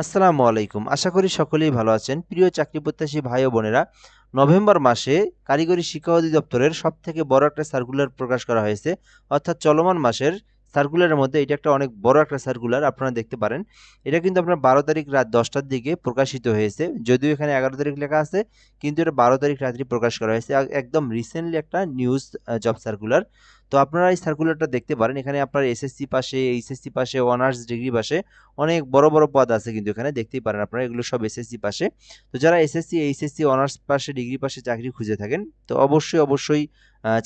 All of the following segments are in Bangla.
আসসালামু আলাইকুম। আশা করি সকলেই ভালো আছেন। প্রিয় চাকরি প্রত্যাশী ভাই ও বোনেরা, নভেম্বর মাসে কারিগরি শিক্ষা অধিদপ্তরের সবথেকে বড় একটা সার্কুলার প্রকাশ করা হয়েছে, অর্থাৎ চলমান মাসের সার্কুলারের মধ্যে এটা একটা অনেক বড় একটা সার্কুলার আপনারা দেখতে পারেন। এটা কিন্তু আপনার বারো তারিখ রাত দশটার দিকে প্রকাশিত হয়েছে। যদিও এখানে এগারো তারিখ লেখা আছে, কিন্তু এটা বারো তারিখ রাত্রি প্রকাশ করা হয়েছে। এক- একদম রিসেন্টলি একটা নিউজ জব সার্কুলার তো আপনারা এই সার্কুলারটা দেখতে পারেন। এখানে আপনার এসএসসি পাশে এইচএসসি পাশে অনার্স ডিগ্রি পাশে অনেক বড় বড় পদ আছে কিন্তু এখানে। দেখতেই পারেন আপনারা, এগুলো সব এসএসসি পাশে। তো যারা এসএসসি এইচএসসি অনার্স পাশে ডিগ্রি পাশে চাকরি খুঁজে থাকেন, তো অবশ্যই অবশ্যই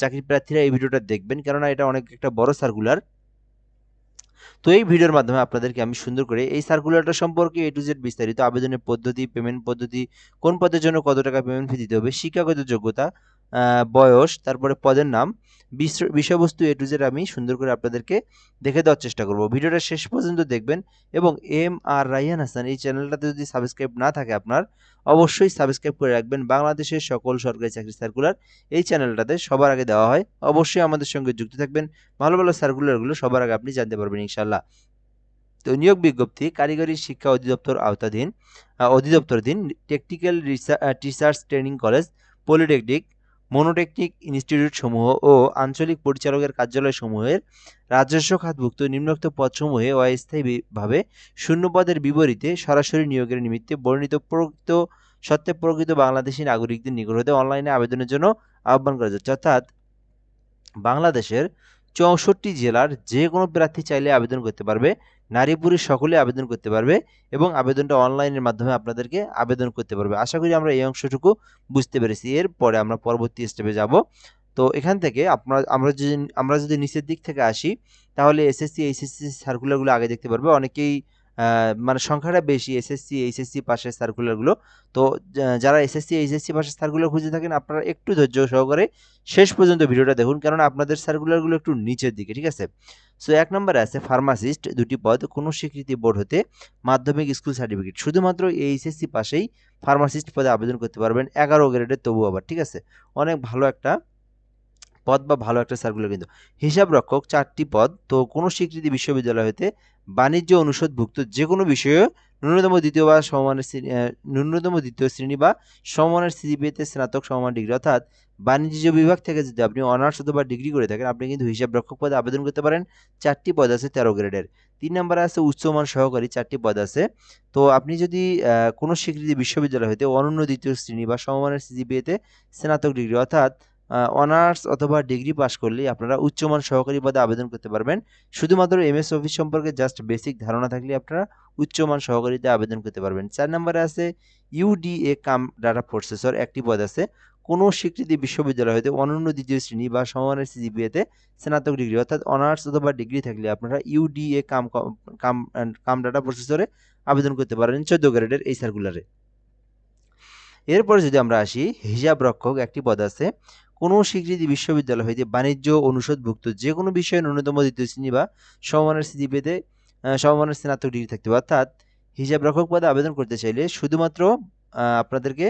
চাকরি প্রার্থীরা এই ভিডিওটা দেখবেন। কেননা এটা অনেক একটা বড় সার্কুলার তো এই ভিডিওর মাধ্যমে আপনাদেরকে আমি সুন্দর করে এই সার্কুলারটা সম্পর্কে এ টু জেড বিস্তারিত আবেদনের পদ্ধতি পেমেন্ট পদ্ধতি, কোন পদের জন্য কত টাকা পেমেন্ট ফি দিতে হবে, শিক্ষাগত যোগ্যতা বয়স, তারপরে পদের নাম বিষ- বিষয়বস্তু এ টু জেড আমি সুন্দর করে আপনাদেরকে দেখে দেওয়ার চেষ্টা করব। ভিডিওটা শেষ পর্যন্ত দেখবেন এবং এম আর রাইহান হাসান এই চ্যানেলটাতে যদি সাবস্ক্রাইব না থাকে আপনার, অবশ্যই সাবস্ক্রাইব করে রাখবেন। বাংলাদেশের সকল সরকারি চাকরি সার্কুলার এই চ্যানেলটাতে সবার আগে দেওয়া হয়। অবশ্যই আমাদের সঙ্গে যুক্ত থাকবেন। ভালো ভালো সার্কুলারগুলো সবার আগে আপনি জানতে পারবেন ইনশাল্লাহ তো নিয়োগ বিজ্ঞপ্তি, কারিগরি শিক্ষা অধিদপ্তর আওতাধীন অধিদপ্তরাধীন technical teachers training college polytechnic monotechnic institute সমূহ ও আঞ্চলিক পরিচালকের কার্যালয় সমূহের রাজস্ব খাতভুক্ত নিম্নোক্ত পদসমূহে অস্থায়ীভাবে শূন্য পদের বিপরীতে সরাসরি নিয়োগের নিমিত্তে বর্ণিত প্রকৃত সত্ত্বে প্রকৃত বাংলাদেশী নাগরিকদের নিকট হতে অনলাইনে আবেদনের জন্য আহ্বান করা যাচ্ছে। অর্থাৎ বাংলাদেশের চৌষট্টি জেলার যে কোনো প্রার্থী চাইলে আবেদন করতে পারবে। নারী পুরুষ সকলে আবেদন করতে পারবে এবং আবেদনটা অনলাইনের মাধ্যমে আপনাদেরকে আবেদন করতে পারবে। আশা করি আমরা এই অংশটুকু বুঝতে পেরেছি। এরপরে আমরা পরবর্তী স্টেপে যাব। তো এখান থেকে আপনার, আমরা যদি আমরা যদি নিচের দিক থেকে আসি, তাহলে এসএসসি এইচএসসি সার্কুলারগুলো আগে দেখতে পারবে। অনেকেই মানে সংখ্যাটা বেশি এসএসসি এইচএসসি পাশের সার্কুলারগুলো তো যারা এসএসসি এইচএসসি পাশের সার্কুলার খুঁজে থাকেন, আপনারা একটু ধৈর্য সহকারে শেষ পর্যন্ত ভিডিওটা দেখুন, কেননা আপনাদের সার্কুলারগুলো একটু নিচের দিকে, ঠিক আছে? সো এক নম্বরে আছে ফার্মাসিস্ট দুটি পদ, কোনো স্বীকৃতি বোর্ড হতে মাধ্যমিক স্কুল সার্টিফিকেট শুধুমাত্র এইচএসসি পাশেই ফার্মাসিস্ট পদে আবেদন করতে পারবেন, এগারো গ্রেডের তবু আবার, ঠিক আছে? অনেক ভালো একটা পদ বা ভালো একটা সার্কুলার কিন্তু হিসাব রক্ষক চারটি পদ, তো কোনো স্বীকৃতি বিশ্ববিদ্যালয় হতে বাণিজ্য অনুষদভুক্ত যে কোনো বিষয়ে ন্যূনতম দ্বিতীয় বা সমমানের ন্যূনতম দ্বিতীয় শ্রেণি বা সমমানের সিজিপিএতে স্নাতক, সমমান ডিগ্রি, অর্থাৎ বাণিজ্য বিভাগ থেকে যদি আপনি অনার্স অথবা ডিগ্রি করে থাকেন, আপনি কিন্তু হিসাব রক্ষক পদে আবেদন করতে পারেন। চারটি পদ আছে তেরো গ্রেডের। তিন নম্বরে আছে উচ্চমান সহকারী, চারটি পদ আছে। তো আপনি যদি কোনো স্বীকৃতি বিশ্ববিদ্যালয় হতে অনন্য দ্বিতীয় শ্রেণি বা সমমানের সিজিপিএতে স্নাতক ডিগ্রি, অর্থাৎ অনার্স অথবা ডিগ্রি পাশ করলেই আপনারা উচ্চমান সহকারী পদে আবেদন করতে পারবেন। শুধুমাত্র এমএস অফিস সম্পর্কে জাস্ট বেসিক ধারণা থাকলে আপনারা উচ্চমান সহকারীতে আবেদন করতে পারবেন। চার নম্বরে আছে ইউডিএ কাম ডাটা প্রসেসর একটি পদ আছে। কোনো স্বীকৃতি বিশ্ববিদ্যালয় হতে অনন্য দ্বিতীয় শ্রেণি বা সমমানের সিজিপিএতে স্নাতক ডিগ্রি অর্থাৎ অনার্স অথবা ডিগ্রি থাকলে আপনারা ইউডিএ কাম কাম কাম ডাটা প্রসেসরে আবেদন করতে পারেন চোদ্দ গ্রেডের এই সার্কুলারে এরপরে যদি আমরা আসি হিসাব রক্ষক একটি পদ আছে। কোনো স্বীকৃতি বিশ্ববিদ্যালয় হইতে বাণিজ্য অনুষদভুক্ত যে কোনো বিষয়ে ন্যূনতম দ্বিতীয় শ্রেণি বা সমমানের পেতে সমমানের স্নাতক ডিগ্রি থাকতে হবে অর্থাৎ হিসাব রক্ষক পদে আবেদন করতে চাইলে শুধুমাত্র আপনাদেরকে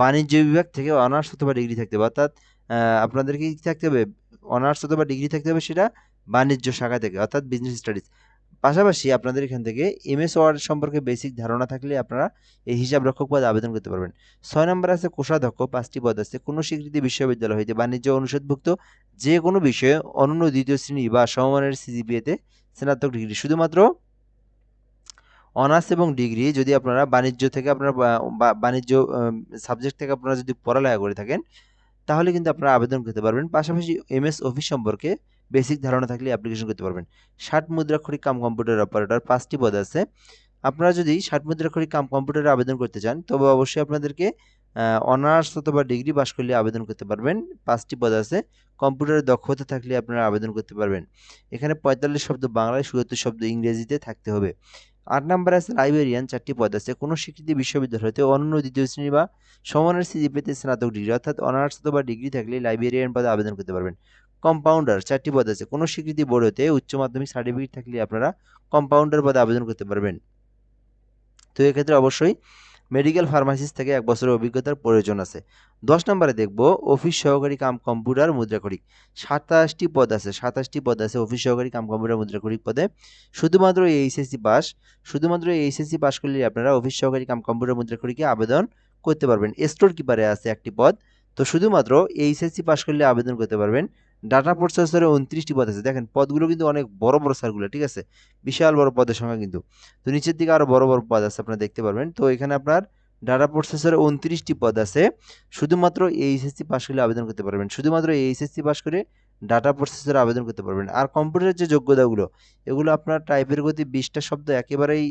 বাণিজ্য বিভাগ থেকে অনার্স অথবা ডিগ্রি থাকতে হবে অর্থাৎ আপনাদেরকে কি থাকতে হবে? অনার্স অথবা ডিগ্রি থাকতে হবে সেটা বাণিজ্য শাখা থেকে, অর্থাৎ বিজনেস স্টাডিজ পাশাপাশি আপনাদের এখান থেকে এমএস ওয়ার্ড সম্পর্কে বেসিক ধারণা থাকলে আপনারা এই হিসাব রক্ষক পদে আবেদন করতে পারবেন। ছয় নম্বর আছে কোষাধ্যক্ষ, পাঁচটি পদ আছে। কোনো স্বীকৃতি বিশ্ববিদ্যালয় হইতে বাণিজ্য অনুষদভুক্ত যে কোনো বিষয়ে অনন্য দ্বিতীয় শ্রেণি বা সমমানের সিজিপিএতে স্নাতক ডিগ্রি। শুধুমাত্র অনার্স এবং ডিগ্রি যদি আপনারা বাণিজ্য থেকে আপনারা বাণিজ্য সাবজেক্ট থেকে আপনারা যদি পড়ালেখা করে থাকেন, তাহলে কিন্তু আপনারা আবেদন করতে পারবেন। পাশাপাশি এমএস অফিস সম্পর্কে বেসিক ধারণা থাকলে অ্যাপ্লিকেশন করতে পারবেন। ষাট মুদ্রাক্ষরিক কাম কম্পিউটার অপারেটর পাঁচটি পদ আছে। আপনারা যদি ষাট মুদ্রাক্ষরিক কাম কম্পিউটারে আবেদন করতে চান, তবে অবশ্যই আপনাদেরকে অনার্স অথবা ডিগ্রি পাশ করলে আবেদন করতে পারবেন। পাঁচটি পদ আছে। কম্পিউটারে দক্ষতা থাকলে আপনারা আবেদন করতে পারবেন। এখানে পঁয়তাল্লিশ শব্দ বাংলায় সুয়াত্তর শব্দ ইংরেজিতে থাকতে হবে। আট নাম্বার আছে লাইব্রেরিয়ান চারটি পদ আছে। কোনো স্বীকৃতি বিশ্ববিদ্যালয় হতে অনন্য দ্বিতীয় শ্রেণি বা সমানের সিজিপিতে স্নাতক ডিগ্রি, অর্থাৎ অনার্স অথবা ডিগ্রি থাকলে লাইব্রেরিয়ান পদে আবেদন করতে পারবেন। কম্পাউন্ডার চারটি পদ আছে। কোনো স্বীকৃতি বোর্ড হতে উচ্চ মাধ্যমিক সার্টিফিকেট থাকলে আপনারা কম্পাউন্ডার পদে আবেদন করতে পারবেন। তো এক্ষেত্রে অবশ্যই মেডিকেল ফার্মাসিস্ট থেকে এক বছরের অভিজ্ঞতার প্রয়োজন আছে। দশ নম্বরে দেখব অফিস সহকারী কাম কম্পিউটার মুদ্রাকরিক সাতাশটি পদ আছে, সাতাশটি পদ আছে অফিস সহকারী কাম কম্পিউটার মুদ্রাকরিক পদে। শুধুমাত্র এইচএসসি পাস শুধুমাত্র এইচএসসি পাস করলে আপনারা অফিস সহকারী কাম কম্পিউটার মুদ্রাকরিকে আবেদন করতে পারবেন। স্টোর কিপারে আছে একটি পদ। তো শুধুমাত্র এইচএসসি পাস করলে আবেদন করতে পারবেন। ডাটা প্রসেসরে উনত্রিশটি পদ আছে। দেখেন, পদগুলো কিন্তু অনেক বড় বড় সার্কুলার ঠিক আছে? বিশাল বড় পদের সংখ্যা কিন্তু। তো নিচের দিকে আরও বড় বড় পদ আছে, আপনারা দেখতে পারবেন। তো এখানে আপনার ডাটা প্রসেসরে উনত্রিশটি পদ আছে। শুধুমাত্র এইচএসসি পাস করলে আবেদন করতে পারবেন। শুধুমাত্র এইচএসসি পাস করে ডাটা প্রসেসের আবেদন করতে পারবেন। আর কম্পিউটারের যে যোগ্যতাগুলো, এগুলো আপনার টাইপের গতি বিশটা শব্দ একেবারেই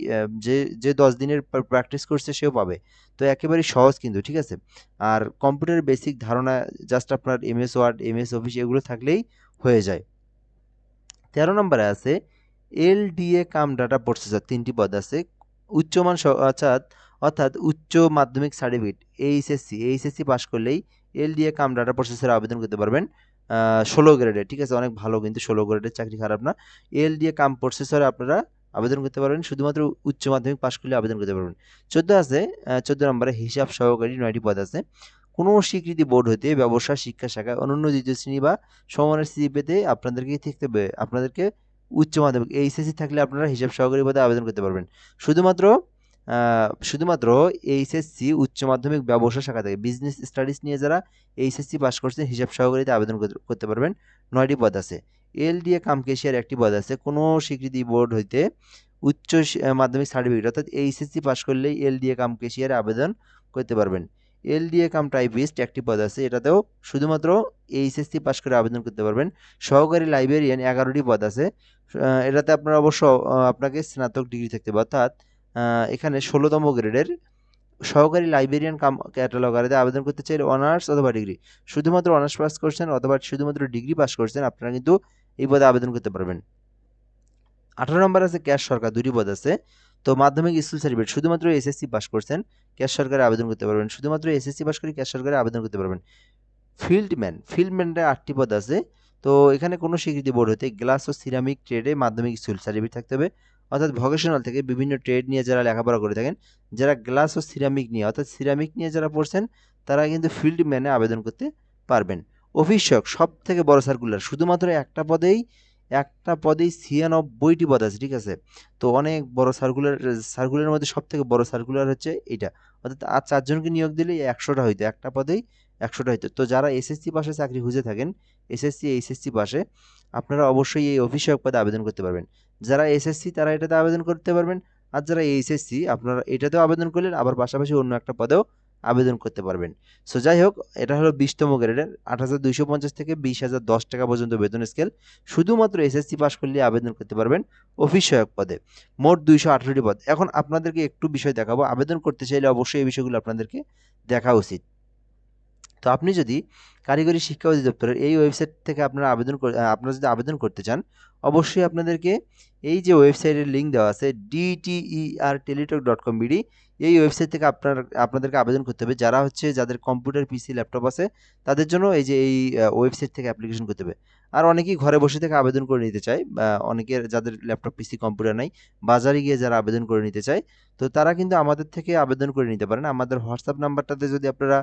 যে যে দশ দিনের প্র্যাকটিস করছে সেও পাবে। তো একেবারেই সহজ কিন্তু, ঠিক আছে? আর কম্পিউটারের বেসিক ধারণা জাস্ট আপনার এমএস ওয়ার্ড এমএস অফিস এগুলো থাকলেই হয়ে যায়। তেরো নম্বরে আছে এলডিএ কাম ডাটা প্রসেসর তিনটি পদ আছে। উচ্চমান অর্থাৎ অর্থাৎ উচ্চ মাধ্যমিক সার্টিফিকেট এইচএসসি এইচএসসি পাস করলেই এলডিএ কাম ডাটা প্রসেসরে আবেদন করতে পারবেন। ষোলো গ্রেডে ঠিক আছে? অনেক ভালো কিন্তু ষোলো গ্রেডের চাকরি খারাপ না। এল এলডিএ কাম প্রসেসরে আপনারা আবেদন করতে পারবেন। শুধুমাত্র উচ্চ মাধ্যমিক পাস করলে আবেদন করতে পারবেন। চোদ্দ আছে চোদ্দ নম্বরে হিসাব সহকারী নয়টি পদ আছে। কোনো স্বীকৃতি বোর্ড হতে ব্যবসা, শিক্ষা শাখায় অনন্য দ্বিতীয় শ্রেণি বা সমানের স্থিতি পেতে আপনাদেরকে থাকতে হবে। আপনাদেরকে উচ্চ মাধ্যমিক এইচএসসি থাকলে আপনারা হিসাব সহকারী পদে আবেদন করতে পারবেন। শুধুমাত্র শুধুমাত্র এইচএসসি উচ্চ মাধ্যমিক ব্যবসা শাখা থেকে বিজনেস স্টাডিজ নিয়ে যারা এইচএসসি পাস করছেন হিসাব সহকারীতে আবেদন করতে- পারবেন। নয়টি পদ আছে। এল এলডিএ কাম কেশিয়ার একটি পদ আছে। কোনো স্বীকৃতি বোর্ড হইতে উচ্চ মাধ্যমিক সার্টিফিকেট অর্থাৎ এইচএসসি পাস করলেই এল এলডিএ কাম কেশিয়ারে আবেদন করতে পারবেন। এল এলডিএ কাম টাইপিস্ট একটি পদ আছে। এটাতেও শুধুমাত্র এইচএসসি পাস করে আবেদন করতে পারবেন। সহকারী লাইব্রেরিয়ান এগারোটি পদ আছে। এটাতে আপনার অবশ্য আপনাকে স্নাতক ডিগ্রি থাকতে হবে। অর্থাৎ এখানে ষোলোতম গ্রেডের সহকারী লাইব্রেরিয়ান কাম ক্যাটালগারিতে আবেদন করতে চাইলে অনার্স অথবা ডিগ্রি শুধুমাত্র অনার্স পাস করছেন অথবা শুধুমাত্র ডিগ্রি পাস করছেন, আপনারা কিন্তু এই পদে আবেদন করতে পারবেন। আঠারো নম্বর আছে ক্যাশ সরকার, দুটি পদ আছে। তো মাধ্যমিক স্কুল সার্টিফিকেট শুধুমাত্র এসএসসি পাস করছেন ক্যাশ সরকারে আবেদন করতে পারবেন। শুধুমাত্র এসএসসি পাস করে ক্যাশ সরকারে আবেদন করতে পারবেন। ফিল্ডম্যান ফিল্ডম্যানের আটটি পদ আছে। তো এখানে কোনো স্বীকৃতি বোর্ড হতে গ্লাস ও সিরামিক ট্রেডে মাধ্যমিক স্কুল সার্টিফিকেট থাকতে হবে। অর্থাৎ ভকেশনাল থেকে বিভিন্ন ট্রেড নিয়ে যারা লেখাপড়া করে থাকেন, যারা গ্লাস ও সিরামিক নিয়ে, অর্থাৎ সিরামিক নিয়ে যারা পড়ছেন, তারা কিন্তু ফিল্ড ম্যানে আবেদন করতে পারবেন। অফিস সহায়ক সব থেকে বড় সার্কুলার শুধুমাত্র একটা পদেই একটা পদেই ছিয়ানব্বইটি পদ আছে, ঠিক আছে? তো অনেক বড় সার্কুলার সার্কুলারের মধ্যে সব থেকে বড় সার্কুলার হচ্ছে এটা অর্থাৎ আর চারজনকে নিয়োগ দিলে একশোটা হইতো, একটা পদেই একশোটা হইতো। তো যারা এসএসসি পাশে চাকরি খুঁজে থাকেন এসএসসি এইচএসসি পাশে, আপনারা অবশ্যই এই অফিস সহায়ক পদে আবেদন করতে পারবেন। যারা এসএসসি তারা এটাতে আবেদন করতে পারবেন। আর যারা এইচএসসি আপনারা এটাতেও আবেদন করলেন, আবার পাশাপাশি অন্য একটা পদেও আবেদন করতে পারবেন। সো যাই হোক, এটা হলো বিশতম গ্রেডের আট হাজার দুইশো পঞ্চাশ থেকে বিশ হাজার দশ টাকা পর্যন্ত বেতন স্কেল। শুধুমাত্র এসএসসি পাস করলে আবেদন করতে পারবেন অফিস সহায়ক পদে। মোট দুইশো আঠারোটি পদ। এখন আপনাদেরকে একটু বিষয় দেখাবো। আবেদন করতে চাইলে অবশ্যই এই বিষয়গুলো আপনাদেরকে দেখা উচিত। তো আপনি যদি কারিগরি শিক্ষা অধিদপ্তরের এই ওয়েবসাইট থেকে আপনারা আবেদন আপনারা যদি আবেদন করতে চান, অবশ্যই আপনাদেরকে এই যে ওয়েবসাইটের লিঙ্ক দেওয়া আছে DTER Teletalk dot com BD এই ওয়েবসাইট থেকে আপনার, আপনাদেরকে আবেদন করতে হবে। যারা হচ্ছে যাদের কম্পিউটার পিসি ল্যাপটপ আছে, তাদের জন্য এই যে এই ওয়েবসাইট থেকে অ্যাপ্লিকেশন করতে হবে। আর অনেকেই ঘরে বসে থেকে আবেদন করে নিতে চায়। বা অনেকের যাদের ল্যাপটপ পিসি কম্পিউটার নাই, বাজারে গিয়ে যারা আবেদন করে নিতে চায়, তো তারা কিন্তু আমাদের থেকে আবেদন করে নিতে পারেন। আমাদের হোয়াটসঅ্যাপ নাম্বারটাতে যদি আপনারা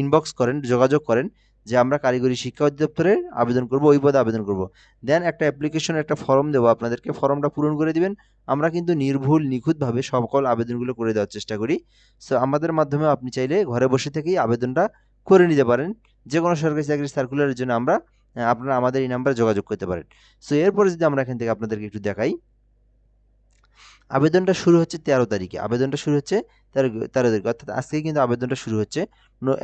ইনবক্স করেন, যোগাযোগ করেন, যে আমরা কারিগরি শিক্ষা অধিদপ্তরে আবেদন করব, ওই পদে আবেদন করব। দেন একটা অ্যাপ্লিকেশন একটা ফর্ম দেবো আপনাদেরকে। ফর্মটা পূরণ করে দিবেন। আমরা কিন্তু নির্ভুল, নিখুঁতভাবে সকল আবেদনগুলো করে দেওয়ার চেষ্টা করি। সো আমাদের মাধ্যমে আপনি চাইলে ঘরে বসে থেকেই আবেদনটা করে নিতে পারেন। যে কোনো সরকারি চাকরির সার্কুলারের জন্য আমরা আপনারা আমাদের এই নাম্বারে যোগাযোগ করতে পারেন। সো এরপরে যদি আমরা এখান থেকে আপনাদেরকে একটু দেখাই, আবেদনটা শুরু হচ্ছে তেরো তারিখে। আবেদনটা শুরু হচ্ছে তেরো তেরো তারিখ। অর্থাৎ আজকে কিন্তু আবেদনটা শুরু হচ্ছে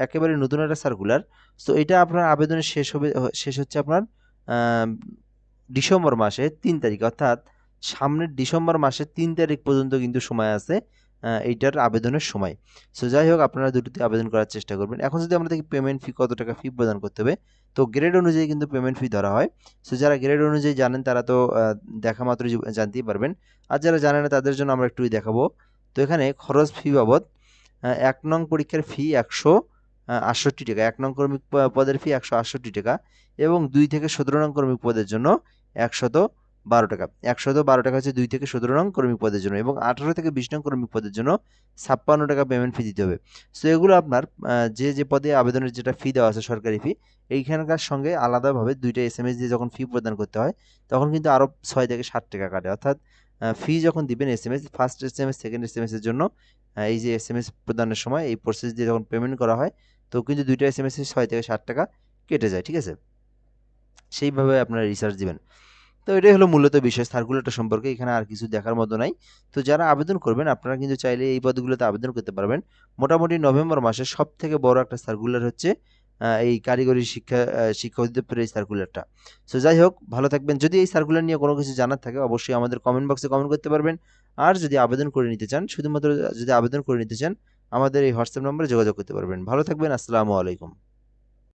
একেবারে নতুন একটা সার্কুলার সো এটা আপনার আবেদনের শেষ হবে শেষ হচ্ছে আপনার ডিসেম্বর মাসে তিন তারিখ। অর্থাৎ সামনের ডিসেম্বর মাসের তিন তারিখ পর্যন্ত কিন্তু সময় আছে এইটার আবেদনের সময়। সো যাই হোক, আপনারা দুটোতে আবেদন করার চেষ্টা করবেন। এখন যদি আমরা দেখি পেমেন্ট ফি কত টাকা ফি প্রদান করতে হবে তো গ্রেড অনুযায়ী কিন্তু পেমেন্ট ফি ধরা হয়। সো যারা গ্রেড অনুযায়ী জানেন তারা তো দেখা মাত্র জানতেই পারবেন। আর যারা জানে না তাদের জন্য আমরা একটুই দেখাবো। তো এখানে খরচ ফি বাবদ এক নং পরীক্ষার ফি একশো আটষট্টি টাকা। এক নং কর্মিক পদের ফি একশো আটষট্টি টাকা এবং দুই থেকে সতেরো নং কর্মিক পদের জন্য একশত বারো টাকা। একশো একশত বারো টাকা হচ্ছে দুই থেকে সতেরো নং কর্মী পদের জন্য এবং আঠারো থেকে বিশ নং কর্মী পদের জন্য ছাপ্পান্ন টাকা পেমেন্ট ফি দিতে হবে। সো এগুলো আপনার যে যে পদে আবেদনের যেটা ফি দেওয়া আছে সরকারি ফি এইখানকার সঙ্গে আলাদাভাবে দুইটা এস এম এস দিয়ে যখন ফি প্রদান করতে হয়, তখন কিন্তু আরও ছয় থেকে ষাট টাকা কাটে। অর্থাৎ ফি যখন দিবেন S M S first S M S second S M এসের জন্য এই যে এস এম এস প্রদানের সময় এই প্রসেস দিয়ে যখন পেমেন্ট করা হয়, তো কিন্তু দুইটা এস এম এস ছয় থেকে ষাট টাকা কেটে যায়, ঠিক আছে? সেইভাবে আপনারা রিসার্চ দিবেন। তো এটাই হলো মূলত বিষয়। সার্কুলারটা সম্পর্কে এখানে আর কিছু দেখার মতো নাই। তো যারা আবেদন করবেন, আপনারা কিন্তু চাইলে এই পদগুলোতে আবেদন করতে পারবেন। মোটামুটি নভেম্বর মাসে সব থেকে বড় একটা সার্কুলার হচ্ছে এই কারিগরি শিক্ষা শিক্ষা অধিদপ্তরের এই সার্কুলারটা সো যাই হোক, ভালো থাকবেন। যদি এই সার্কুলার নিয়ে কোনো কিছু জানার থাকে, অবশ্যই আমাদের কমেন্ট বক্সে কমেন্ট করতে পারবেন। আর যদি আবেদন করে নিতে চান, শুধুমাত্র যদি আবেদন করে নিতে চান, আমাদের এই হোয়াটসঅ্যাপ নম্বরে যোগাযোগ করতে পারবেন। ভালো থাকবেন, আসসালামু আলাইকুম।